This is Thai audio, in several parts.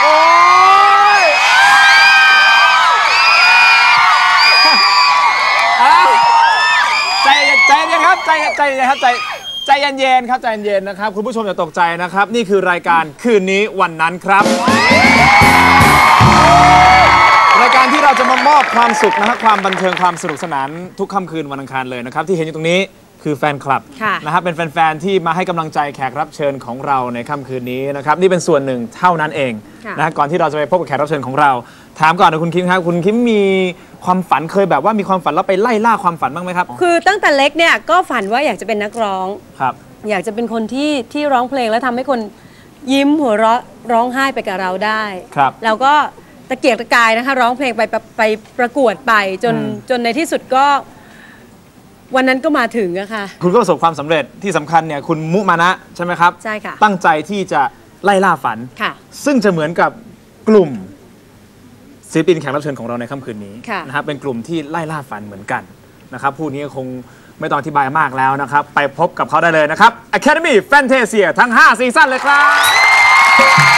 โอ้ยอ่ใจใจเย็นครับใจใจเย็นครับใจใจเย็นๆครับใจเย็นๆนะครับ คุณผู้ชมอย่าตกใจนะครับ นี่คือรายการคืนนี้วันนั้นครับ รายการที่เราจะมามอบความสุขนะครับความบันเทิงความสนุกสนานทุกค่ำคืนวันอังคารเลยนะครับ ที่เห็นอยู่ตรงนี้ คือแฟนคลับค่ะนะครับเป็นแฟนๆที่มาให้กำลังใจแขกรับเชิญของเราในค่ำคืนนี้นะครับนี่เป็นส่วนหนึ่งเท่านั้นเองค่ะนะฮะก่อนที่เราจะไปพบกับแขกรับเชิญของเรา ถามก่อนนะคุณคิมครับคุณคิมมีความฝันเคยแบบว่ามีความฝันแล้วไปไล่ล่าความฝันบ้างไหมครับ คือตั้งแต่เล็กเนี่ยก็ฝันว่าอยากจะเป็นนักร้องครับอยากจะเป็นคนที่ที่ร้องเพลงแล้วทำให้คนยิ้มหัวเราะร้องไห้ไปกับเราได้ครับแล้วก็ตะเกียกตะกายนะคะ ร้องเพลงไปไปไปประกวดไปจนอืมจนในที่สุดก็ วันนั้นก็มาถึงอะค่ะ คุณก็ประสบความสำเร็จที่สำคัญเนี่ยคุณมุมานะใช่ไหมครับ ใช่ค่ะตั้งใจที่จะไล่ล่าฝัน ค่ะ ซึ่งจะเหมือนกับกลุ่มศิลปินแขกรับเชิญของเราในค่ำคืนนี้ค่ะ นะครับเป็นกลุ่มที่ไล่ล่าฝันเหมือนกันนะครับผู้นี้คงไม่ต้องอธิบายมากแล้วนะครับ ไปพบกับเขาได้เลยนะครับ Academy Fantasia ทั้ง 5 ซีซั่นเลยครับ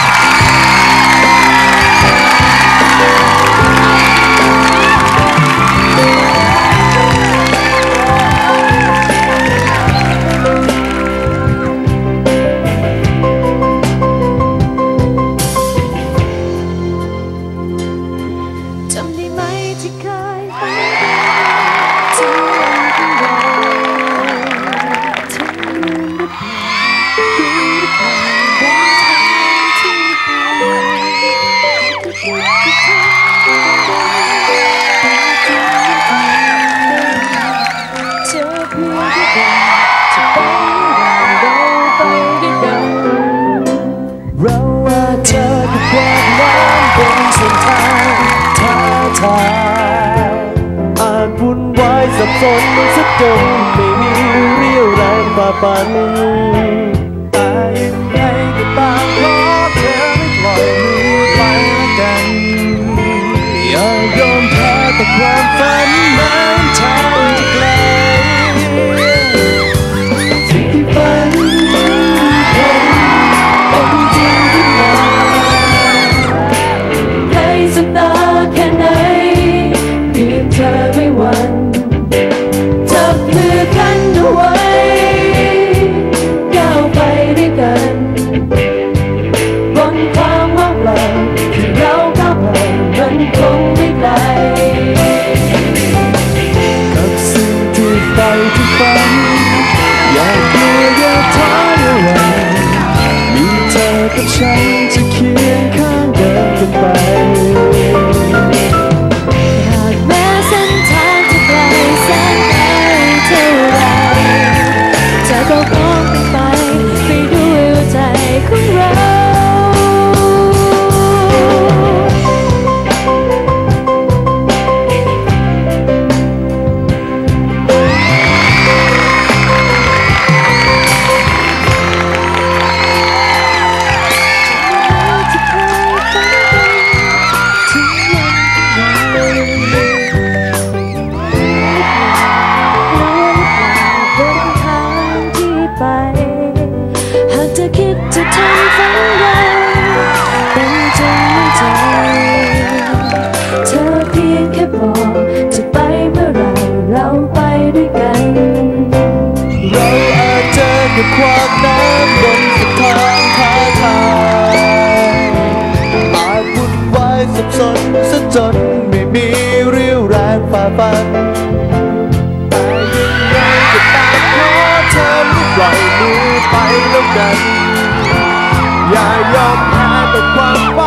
สับสนสักจนไม่มีเรี่ยวแรงฝ่าฟัน ความน้ำบนสุดทางท้าทายอาจวุ่นวายสับสนสะจนไม่มีเรี่ยวแรงฝ่าฟันแต่ยังไงก็ตามขอเธอไม่ปล่อยมือไปแล้วกัน อย่ายอมแพ้ต่อความฝั